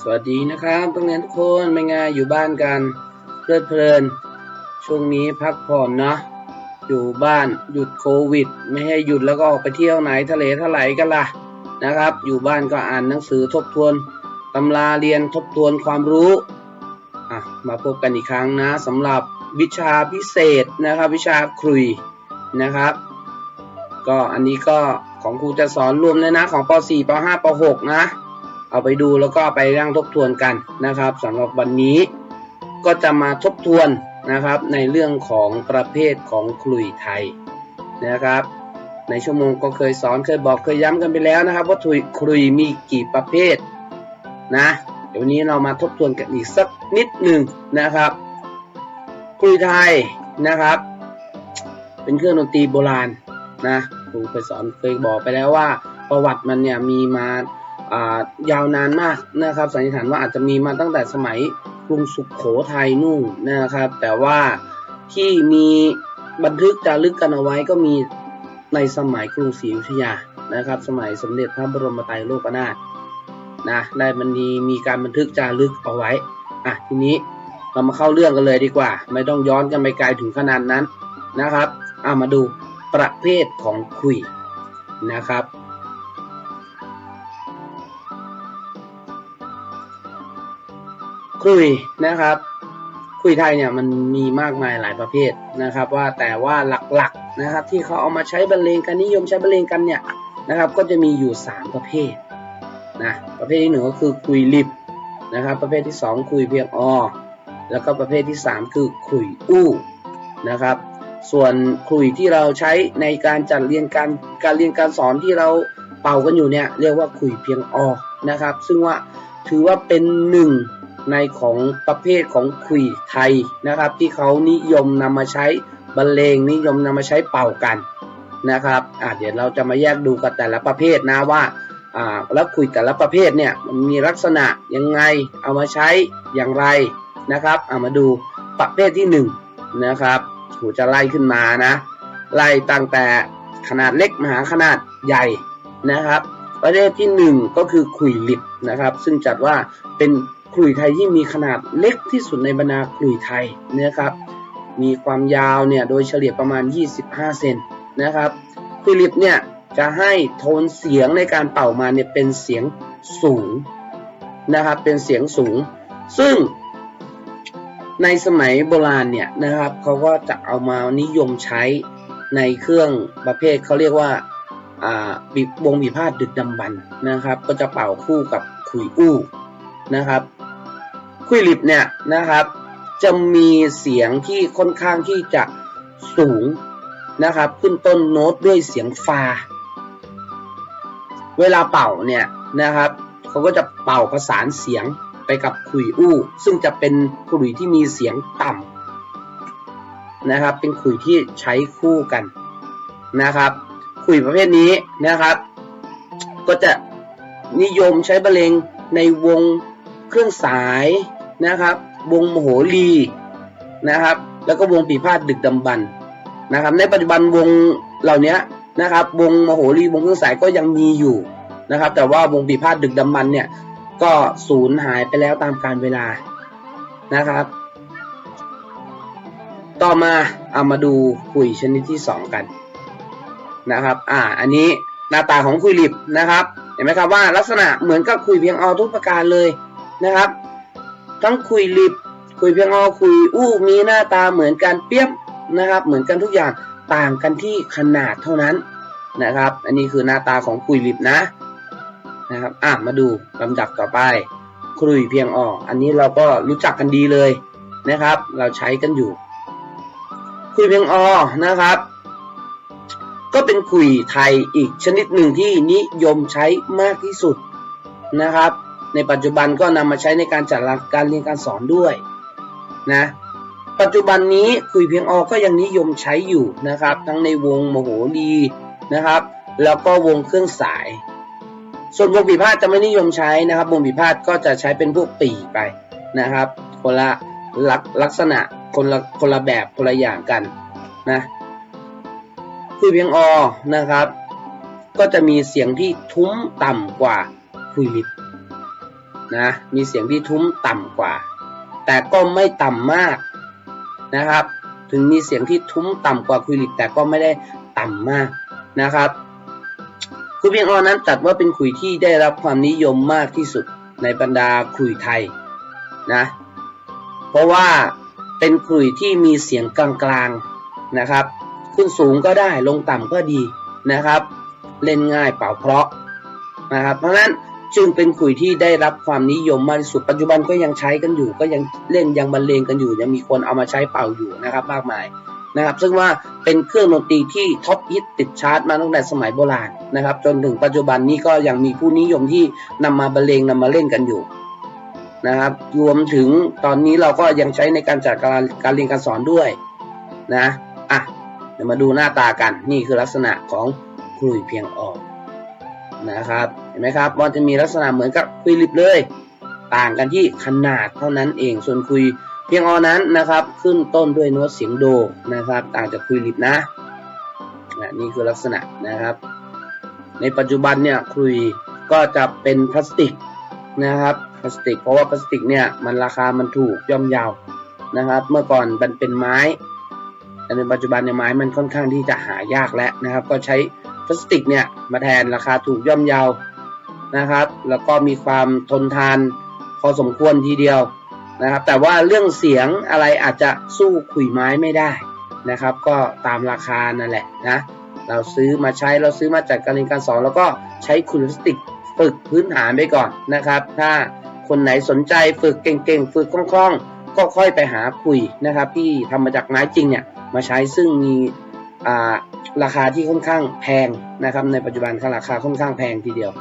สวัสดีนะครับต้องเรียนทุกคนเป็นไงอยู่บ้านกันเพลิดเพลิน ช่วงนี้พักผ่อนเนาะอยู่บ้านหยุดโควิด ไม่ให้หยุดแล้วก็ออกไปเที่ยวไหนทะเลทลายกันล่ะนะครับ อยู่บ้านก็อ่านหนังสือทบทวนตำราเรียนทบทวนความรู้อะมาพบกันอีกครั้งนะสำหรับวิชาพิเศษนะครับ วิชาครุยนะครับ ก็อันนี้ก็ของครูจะสอนรวมเลยนะของป .4 ป .5 ป .6 นะ เอาไปดูแล้วก็ไปร่างทบทวนกันนะครับสำหรับวันนี้ก็จะมาทบทวนนะครับในเรื่องของประเภทของคลุยไทยนะครับ ในชั่วโมงก็เคยสอนเคยบอกเคยย้ำกันไปแล้วนะครับ ว่าคลุยคลุยมีกี่ประเภทนะเดี๋ยวนี้เรามาทบทวนกันอีกสักนิดหนึ่งนะครับคลุยไทยนะครับ เป็นเครื่องดนตรีโบราณนะครูเคยสอนเคยบอกไปแล้วว่า ประวัติมันเนี่ยมีมา ยาวนานมากนะครับสันนิษฐานว่าอาจจะมีมาตั้งแต่สมัยกรุงสุขโขทัยนู่นนะครับ แต่ว่าที่มีบันทึกจารึกกันเอาไว้ก็มีในสมัยกรุงศรีอยุธยานะครับ สมัยสมเด็จพระบรมไตรโลกนาถนะได้มันมีมีการบันทึกจารึกเอาไว้อะทีนี้เรามาเข้าเรื่องกันเลยดีกว่า ไม่ต้องย้อนกันไปไกลถึงขนาดนั้นนะครับอะมาดูประเภทของคุยนะครับ คุยนะครับ คุยไทยเนี่ยมันมีมากมายหลายประเภทนะครับ ว่าแต่ว่าหลักๆนะครับ ที่เขาเอามาใช้บรรเลงกันนิยมใช้บรรเลงกันเนี่ยนะครับ ก็จะมีอยู่ 3 ประเภทนะประเภทที่หนึ่งก็คือคุยลิบนะครับ ประเภทที่ 2 คุยเพียงออแล้วก็ประเภทที่ 3 คือคุยอู้นะครับ ส่วนคุยที่เราใช้ในการจัดเรียนการการเรียนการสอนที่เราเป่ากันอยู่เนี่ยเรียกว่าคุยเพียงอนะครับ ซึ่งว่าถือว่าเป็นหนึ่ง ในของประเภทของคุยไทยนะครับ ที่เขานิยมนำมาใช้บรรเลงนิยมนำมาใช้เป่ากันนะครับอ่าเดี๋ยวเราจะมาแยกดูกับแต่ละประเภทนะว่าอ่าแล้วคุยแต่ละประเภทเนี่ยมันมีลักษณะยังไงเอามาใช้อย่างไรนะครับเอามาดูประเภทที่หนึ่งนะครับหูจะไล่ขึ้นมานะ ไล่ตั้งแต่ขนาดเล็กมาหาขนาดใหญ่นะครับ ประเภทที่หนึ่งก็คือคุยลิบนะครับ ซึ่งจัดว่าเป็น ขลุ่ยไทยที่มีขนาดเล็กที่สุดในบรรดาขลุ่ยไทยนะครับ มีความยาวเนี่ยโดยเฉลี่ยประมาณ 25 เซนนะครับขลิบเนี่ยจะให้โทนเสียงในการเป่ามาเนี่ยเป็นเสียงสูงนะครับ เป็นเสียงสูง ซึ่งในสมัยโบราณเนี่ยนะครับเขาก็จะเอามานิยมใช้ในเครื่องประเภทเขาเรียกว่าอ่าบีบวงบีพาดดึกดำบรรพ์นะครับ ก็จะเป่าคู่กับขุยอู้นะครับ คุยลิบเนี่ยนะครับ จะมีเสียงที่ค่อนข้างที่จะสูงนะครับ ขึ้นต้นโน้ตด้วยเสียงฟา เวลาเป่าเนี่ยนะครับเขาก็จะเป่าประสานเสียงไปกับขุยอู้ ซึ่งจะเป็นขุยที่มีเสียงต่ำนะครับ เป็นขุยที่ใช้คู่กันนะครับขุยประเภทนี้นะครับ ก็จะนิยมใช้บรรเลงในวงเครื่องสาย นะครับ วงโมโหรีนะครับ แล้วก็วงปีพาดดึกดำบรรพ์นะครับ ในปัจจุบันวงเหล่านี้นะครับ วงโมโหรีวงเครื่องสายก็ยังมีอยู่นะครับ แต่ว่าวงปีพาดดึกดำบรรพ์เนี่ยก็สูญหายไปแล้วตามกาลเวลานะครับ ต่อมาเอามาดูคุยชนิดที่สองกันนะครับ อ่า อันนี้หน้าตาของคุยลิบนะครับ เห็นไหมครับว่าลักษณะเหมือนกับคุยเพียงอทุกประการเลยนะครับ ทั้งคุยลิบคุยเพียงอคุยอู้มีหน้าตาเหมือนกันเปียบนะครับ เหมือนกันทุกอย่างต่างกันที่ขนาดเท่านั้นนะครับ อันนี้คือหน้าตาของคุยลิบนะนะครับอะมาดูลำดับต่อไปคุยเพียงออันนี้เราก็รู้จักกันดีเลยนะครับ เราใช้กันอยู่ คุยเพียงอนะครับ ก็เป็นคุยไทยอีกชนิดหนึ่งที่นิยมใช้มากที่สุดนะครับ ในปัจจุบันก็นำมาใช้ในการจัดการเรียนการสอนด้วยนะปัจจุบันนี้คุยเพียงออก็ยังนิยมใช้อยู่นะครับ ทั้งในวงโมโหรีนะครับ แล้วก็วงเครื่องสาย ส่วนวงปีพาดจะไม่นิยมใช้นะครับ วงปีพาดก็จะใช้เป็นพวกปีไปนะครับ คนละลักลักษณะคนละคนละแบบคนละอย่างกันนะคุยเพียงออนะครับ ก็จะมีเสียงที่ทุ้มต่ำกว่าคุยลิบ นะมีเสียงที่ทุ้มต่ำกว่า แต่ก็ไม่ต่ำมากนะครับ ถึงมีเสียงที่ทุ้มต่ำกว่าคุยลิปแต่ก็ไม่ได้ต่ำมากนะครับคุยเพียงออนั้นจัดว่าเป็นคุยที่ได้รับความนิยมมากที่สุดในบรรดาคุยไทยนะเพราะว่าเป็นขลุ่ยที่มีเสียงกลางๆนะครับ ขึ้นสูงก็ได้ลงต่ำก็ดีนะครับ เล่นง่ายเป่าเพราะนะครับ เพราะฉะนั้น จึงเป็นขลุ่ยที่ได้รับความนิยมมากที่สุดปัจจุบันก็ยังใช้กันอยู่ ก็ยังเล่นยังบรรเลงกันอยู่ยังมีคนเอามาใช้เป่าอยู่นะครับมากมายนะครับซึ่งว่าเป็นเครื่องดนตรีที่ท็อปฮิตติดชาร์ตมาตั้งแต่สมัยโบราณนะครับจนถึงปัจจุบันนี้ก็ยังมีผู้นิยมที่นำมาบรรเลงนำมาเล่นกันอยู่นะครับรวมถึงตอนนี้เราก็ยังใช้ในการจัดการการเรียนการสอนด้วยนะอะเดี๋ยวมาดูหน้าตากันนี่คือลักษณะของคลุยเพียงออก นะครับ เห็นไหมครับ มันจะมีลักษณะเหมือนกับคุยลิบเลย ต่างกันที่ขนาดเท่านั้นเอง ส่วนคุยเพียงออนั้นนะครับ ขึ้นต้นด้วยโน้ตเสียงโดนะครับ ต่างจากคุยลิบนะนะนี่คือลักษณะนะครับ ในปัจจุบันเนี่ยคุยก็จะเป็นพลาสติกนะครับพลาสติก เพราะว่าพลาสติกเนี่ยมันราคามันถูกย่อมเยาวนะครับ เมื่อก่อนมันเป็นไม้แต่ในปัจจุบันเนี่ยไม้มันค่อนข้างที่จะหายากแล้วนะครับ ก็ใช้ พลาสติกเนี่ยมาแทนราคาถูกย่อมเยาวนะครับ แล้วก็มีความทนทานพอสมควรทีเดียวนะครับ แต่ว่าเรื่องเสียงอะไรอาจจะสู้ขุยไม้ไม่ได้นะครับ ก็ตามราคานั่นแหละนะเราซื้อมาใช้เราซื้อมาจากการเรียนการสอน แล้วก็ใช้คุณพลาสติกฝึกพื้นฐานไปก่อนนะครับ ถ้าคนไหนสนใจฝึกเก่งๆ ฝึกคล่องๆ ก็ค่อยไปหาคุยนะครับ ที่ทำมาจากไม้จริงเนี่ยมาใช้ซึ่งมี ราคาที่ค่อนข้างแพงนะครับ ในปัจจุบันราคาค่อนข้างแพงทีเดียว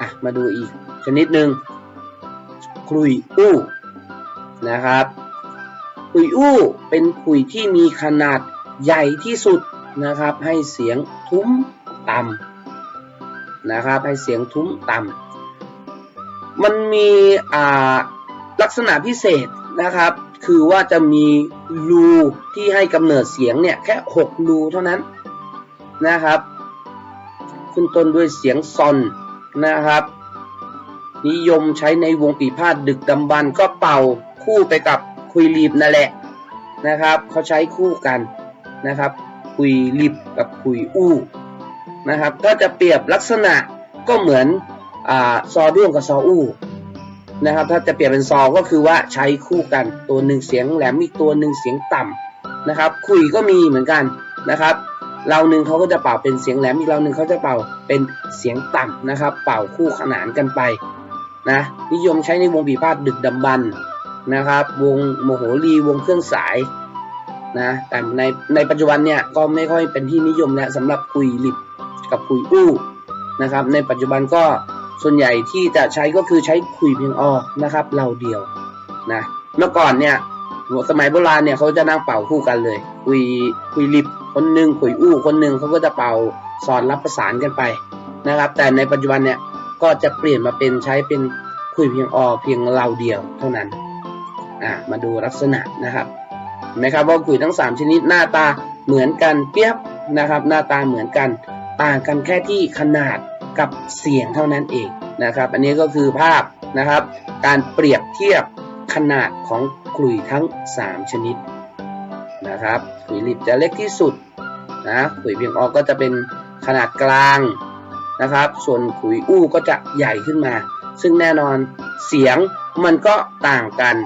อะมาดูอีกชนิดหนึ่งคลุยอู้นะครับคลุยอู้เป็นคุยที่มีขนาดใหญ่ที่สุดนะครับ ให้เสียงทุ้มต่ำนะครับ ให้เสียงทุ้มต่ำมันมีลักษณะพิเศษนะครับ คือว่าจะมีรูที่ให้กำเนิดเสียงเนี่ยแค่ 6 รูเท่านั้นนะครับ ขึ้นต้นด้วยเสียงซอนนะครับ นิยมใช้ในวงปีพาดดึกดำบรรก็เป่าคู่ไปกับคุยรีบนั่นแหละนะครับเขาใช้คู่กันนะครับ คุยรีบกับคุยอู้นะครับ ก็จะเปรียบลักษณะก็เหมือนอซอด้วงกับซออู้ นะครับ ถ้าจะเปรียบเป็นซอก็คือว่าใช้คู่กันตัวหนึ่งเสียงแหลมอีกตัวหนึ่งเสียงต่ำนะครับ คุยก็มีเหมือนกันนะครับเราหนึ่งเขาก็จะเป่าเป็นเสียงแหลมอีกเราหนึ่งเขาจะเป่าเป็นเสียงต่ำนะครับ เป่าคู่ขนานกันไปนะนิยมใช้ในวงปีพาดดึกดำบรรพ์นะครับ วงโมโหรีวงเครื่องสายนะแต่ในในปัจจุบันเนี่ยก็ไม่ค่อยเป็นที่นิยมแล้วสำหรับคุยลิบกับคุยอู้นะครับ ในปัจจุบันก็ ส่วนใหญ่ที่จะใช้ก็คือใช้คุยเพียงออนะครับ เราเดียวนะเมื่อก่อนเนี่ยสมัยโบราณเนี่ยเขาจะนั่งเป่าคู่กันเลย คุยคุยลิบคนหนึ่งคุยอู้คนหนึ่งเขาก็จะเป่าสอนรับประสานกันไปนะครับ แต่ในปัจจุบันเนี่ยก็จะเปลี่ยนมาเป็นใช้เป็นคุยเพียงออเพียงเราเดียวเท่านั้นอ่ามาดูลักษณะนะครับเห็นไหมครับว่าคุยทั้ง 3 ชนิดหน้าตาเหมือนกันเปียบนะครับ หน้าตาเหมือนกัน ต่างกันแค่ที่ขนาด กับเสียงเท่านั้นเองนะครับ อันนี้ก็คือภาพนะครับ การเปรียบเทียบขนาดของขลุ่ยทั้ง 3 ชนิดนะครับขลุ่ยลิบจะเล็กที่สุดนะขลุ่ยเพียงออกก็จะเป็นขนาดกลางนะครับ ส่วนขลุ่ยอู้ก็จะใหญ่ขึ้นมา ซึ่งแน่นอนเสียงมันก็ต่างกัน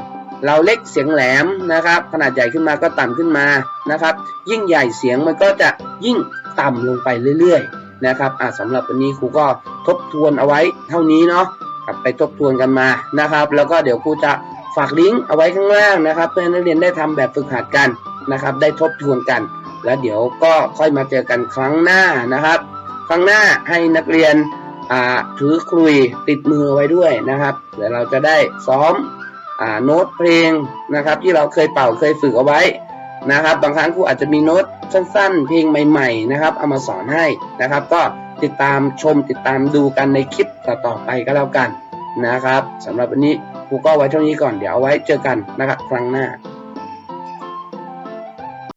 เราเล็กเสียงแหลมนะครับ ขนาดใหญ่ขึ้นมาก็ต่ำขึ้นมานะครับ ยิ่งใหญ่เสียงมันก็จะยิ่งต่ำลงไปเรื่อยๆ นะครับอะสำหรับวันนี้ครูก็ทบทวนเอาไว้เท่านี้เนาะกลับไปทบทวนกันมานะครับ แล้วก็เดี๋ยวครูจะฝากลิงก์เอาไว้ข้างล่างนะครับ เพื่อนักเรียนได้ทำแบบฝึกหัดกันนะครับ ได้ทบทวนกัน แล้วเดี๋ยวก็ค่อยมาเจอกันครั้งหน้านะครับ ครั้งหน้าให้นักเรียนถือคลุยติดมือไว้ด้วยนะครับเดี๋ยวเราจะได้ซ้อมอโน้ตเพลงนะครับ ที่เราเคยเป่าเคยฝึกเอาไว้ นะครับ บางครั้งครูอาจจะมีโน้ตสั้นๆ เพลงใหม่ ๆ นะครับ เอามาสอนให้นะครับ ก็ติดตามชมติดตามดูกันในคลิปต่อๆไปก็แล้วกันนะครับสำหรับวันนี้ครูก็ไว้เท่านี้ก่อนเดี๋ยวเอาไว้เจอกันนะครับ ครั้งหน้า